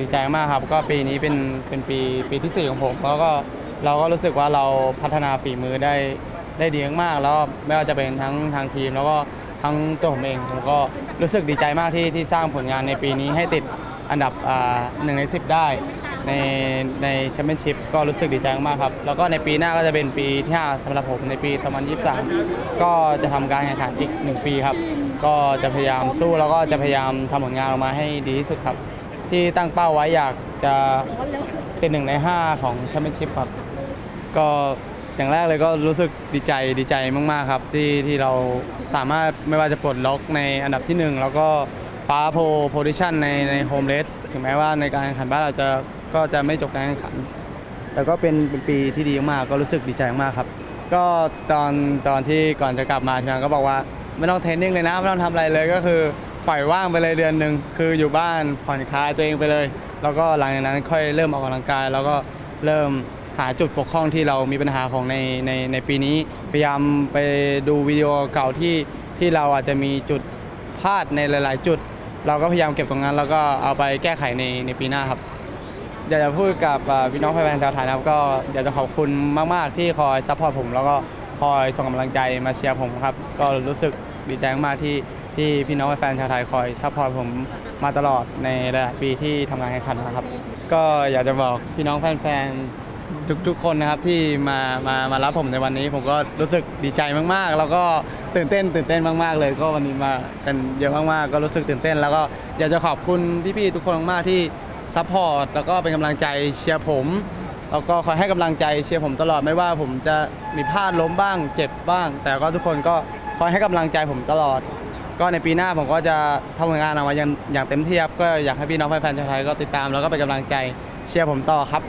ดีใจมากครับ ก็ปีนี้เป็นเป็นปีปีที่สี่ของผม แล้วก็เราก็รู้สึกว่าเราพัฒนาฝีมือได้ได้ดีมากๆแล้วไม่ว่าจะเป็นทั้งทางทีม แล้วก็ทั้งตัวผมเองผมก็รู้สึกดีใจมากที่ที่สร้างผลงานในปีนี้ให้ติดอันดับอ่าหนึ่งในสิบได้ ในในแชมเปี้ยนชิพก็รู้สึกดีใจมากครับ แล้วก็ในปีหน้าก็จะเป็นปีที่5สำหรับผมในปี2023 ก็จะทำการแข่งขันอีก 1 ปีครับ ก็จะพยายามสู้แล้วก็จะพยายามทำผลงานออกมาให้ดีที่สุดครับ ที่ตั้งเป้าไว้อยากจะติดหนึ่งใน 5 ของแชมเปี้ยนชิพครับก็อย่างแรกเลยก็รู้สึกดีใจดีใจมาก ๆ ครับ ที่ที่เราสามารถไม่ว่าจะปลดล็อกในอันดับที่ 1 แล้วก็ฟ้าโพโพซิชันในในโฮมเลสถึงแม้ว่าในการแข่งขันบ้านเราจะก็จะไม่จบการแข่งขัน แต่ก็เป็นเป็นปีที่ดีมากก็รู้สึกดีใจมากครับ ก็ตอนตอนที่ก่อนจะกลับมาทีมงานก็บอกว่าไม่ต้องเทรนนิ่งเลยนะไม่ต้องทำอะไรเลยก็คือ ปล่อยว่างไปเลยเดือนหนึ่งคืออยู่บ้านผ่อนคลายตัวเองไปเลย แล้วก็หลังจากนั้นค่อยเริ่มออกกำลังกาย แล้วก็เริ่มหาจุดปกพร่องที่เรามีปัญหาของในในในปีนี้ พยายามไปดูวิดีโอเก่าที่ที่เราอาจจะมีจุดพลาดในหลาย ๆ จุด เราก็พยายามเก็บตรงนั้น แล้วก็เอาไปแก้ไขในในปีหน้าครับอยากจะพูดกับพี่น้องแฟนๆชาวไทยนะครับก็อยากจะขอบคุณมาก ๆ ที่คอยซัพพอร์ตผม แล้วก็คอยส่งกำลังใจมาเชียร์ผมครับ ก็รู้สึกดีใจมากที่ ที่พี่น้องแฟนชาวไทยคอยซัพพอร์ตผมมาตลอดในหลายๆปีที่ทำงานแข่งขันนะครับ ก็อยากจะบอกพี่น้องแฟนๆทุกๆคนนะครับที่มามามารับผมในวันนี้ ผมก็รู้สึกดีใจมากๆ แล้วก็ตื่นเต้น ตื่นเต้นมากๆ เลย ก็วันนี้มากันเยอะมากๆก็รู้สึกตื่นเต้น แล้วก็อยากจะขอบคุณพี่ๆทุกคนมากๆที่ซัพพอร์ตแล้วก็เป็นกำลังใจเชียร์ผมแล้วก็คอยให้กำลังใจเชียร์ผมตลอดไม่ว่าผมจะมีพลาดล้มบ้าง เจ็บบ้าง แต่ก็ทุกคนก็คอยให้กำลังใจผมตลอด ก็ในปีหน้าผมก็จะทำงานออกมาอย่างอย่างเต็มที่ครับก็อยากให้พี่น้องแฟนๆชาวไทยก็ติดตามแล้วก็เป็นกำลังใจเชียร์ผมต่อครับ